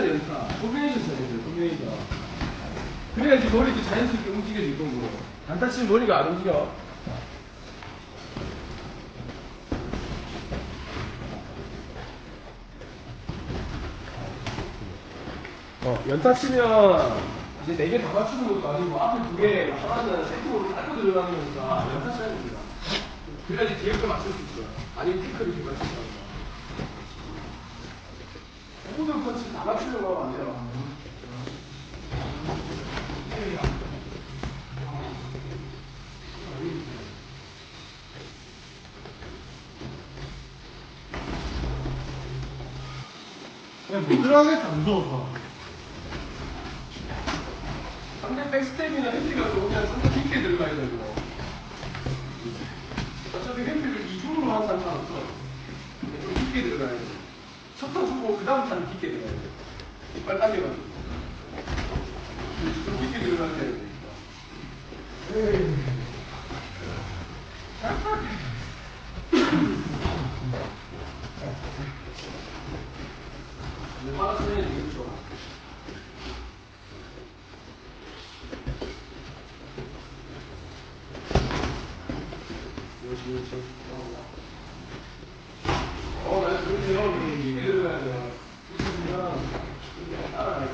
연타. 콤비네이션 쳐야 돼요, 콤비네이션. 그래야지 머리도 자연스럽게 움직여질 거고. 단타 치면 머리가 안 움직여. 어, 연타 치면 이제 네 개 다 맞추는 것도 아니고 앞에 두 개, 하나는 세트로 깔고 들어가는 거니까 연타 쳐야 됩니다. 그래야지 뒤에 걸 맞출 수 있어요. 아니면 피크를 이렇게 맞출 수 있어요. 하면 안 돼요. 그냥 못 들어가겠다 무서워서 상대 백스텝이나 핸디가 들어오면 상대 깊게 들어가야 되고. 어차피 핸디를 이중으로 하는 사람은 없어. 좀 깊게 들어가야 돼. 첫턴 주고 그 다음 탄 깊게 들어가야 돼 당겨가지고 좀 깊게 들어가야 돼 화가 쓰면 되게 좋아. 그렇지, 그렇지. 어, 나 그렇게 형, 이게 들어가야 돼요. 그러면, 이게 따라가야 돼.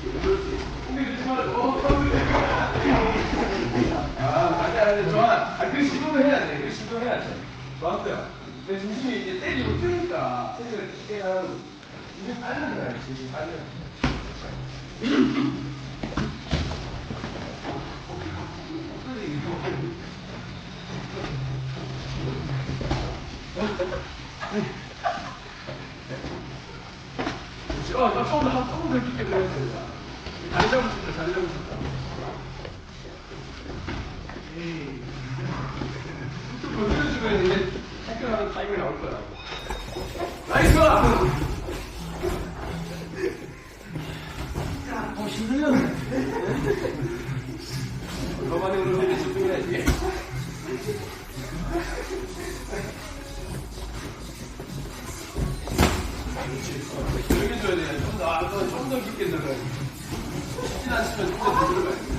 그렇지, 그렇지. 근데 그렇지 말고, 어, 그렇지. 아, 맞아, 좋아. 아, 그 시도를 해야 돼. 그 시도를 해야 돼. 좋았어요. 근데 중심이 이제 때리고 뛰니까, 때리고 뛰면, 이게 빨리 가야지, 빨리. 어, 나 처음에 한 깊게 들어야 된다. 다리 있다, 다리 있다. 나올 거라고. 나이스! 어, 힘들렸네. 더 많이 오는 집중해야지. 여기 줘야 돼. 좀 더, 좀더 깊게 들어가야지. 쉽진 않지만 좀더 들어가야지.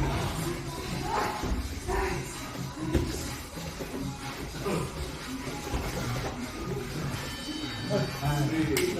Ah, Amén.